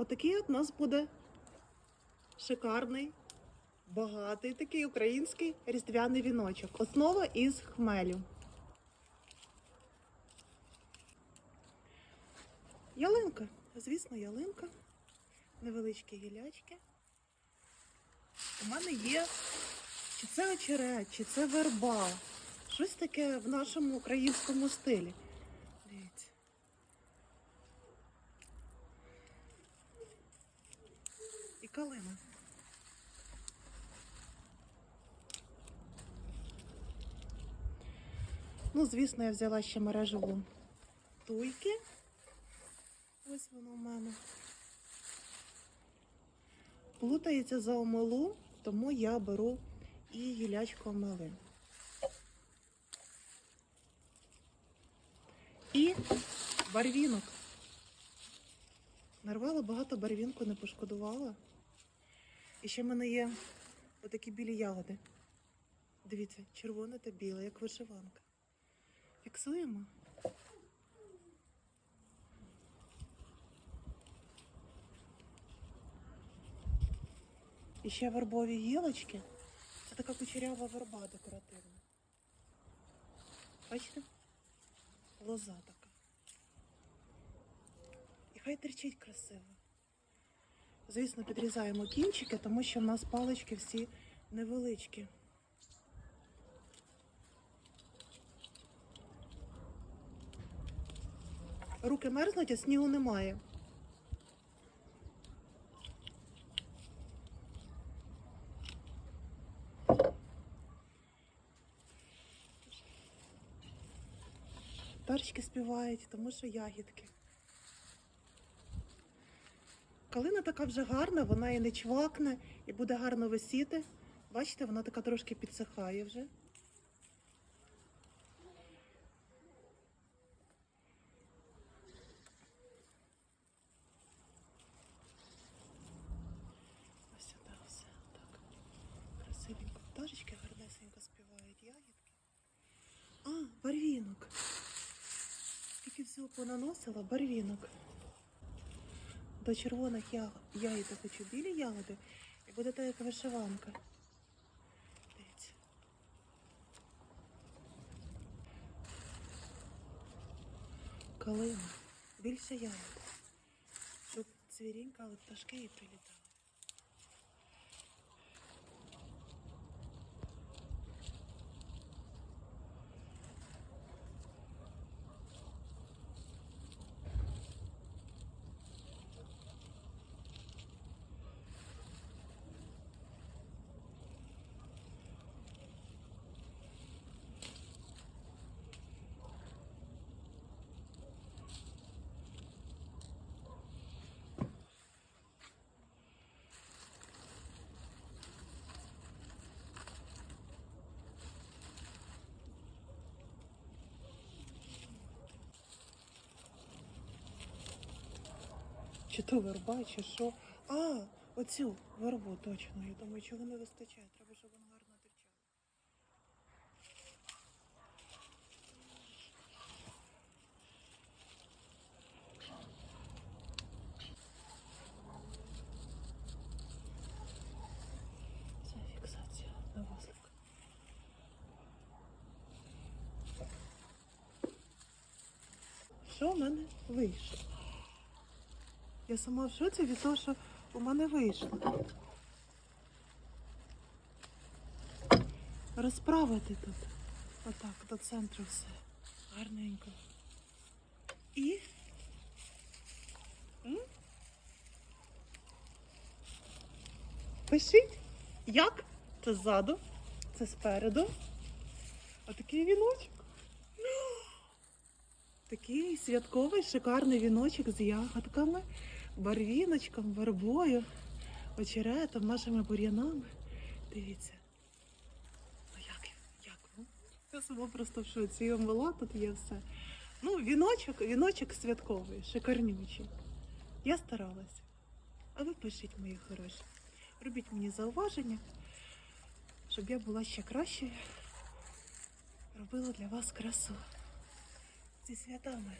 Отакий от нас буде шикарний, багатий такий український різдвяний віночок. Основа із хмелю. Ялинка. Звісно, ялинка. Невеличкі гілячки. У мене є чи це очерет, чи це верба. Щось таке в нашому українському стилі. Дивіться. Калина. Ну, звісно, я взяла ще мережеву туйки. Ось воно в мене. Плутається за омелу, тому я беру і гілячку омели. І барвінок. Нарвала багато барвінку, не пошкодувала. І ще в мене є отакі білі ягоди. Дивіться, червоне та біле, як вишиванка. Фіксуємо. І ще вербові гілочки. Це така кучерява верба декоративна. Бачите? Лоза така. І хай терчить красиво. Звісно, підрізаємо кінчики, тому що в нас палички всі невеличкі. Руки мерзнуть, а снігу немає. Пташки співають, тому що ягідки. Калина така вже гарна, вона і не чвакне, і буде гарно висіти. Бачите, вона така трошки підсихає вже. Ось сюди все так. Красивенько. Пташечки гарнесенько співають ягідки. А, барвінок. Скільки всього понаносила, барвінок. До червоних ягід хочу білі ягоди і буде так як вишиванка. Дивіться. Калина. Більше ягод. Щоб цвірінькали пташки і прилітали. Чи то верба, чи що. А, оцю вербу точно. Я думаю, чого не вистачає. Треба, щоб вона гарно течала. Це фіксація на вузлик. Що в мене вийшло? Я сама в шоці від того, що у мене вийшло. Розправити тут. Отак, до центру все. Гарненько. І. Пишіть, як? Це ззаду, це спереду. Отакий віночок. Такий святковий шикарний віночок з ягодками, барвіночком, вербою, очеретом, нашими бур'янами. Дивіться. Ну як, як ну? Я сама просто в шоці. І омела, тут є все. Ну, віночок, віночок святковий, шикарнючий. Я старалася. А ви пишіть, мої хороші. Робіть мені зауваження, щоб я була ще кращою. Робила для вас красу зі святами.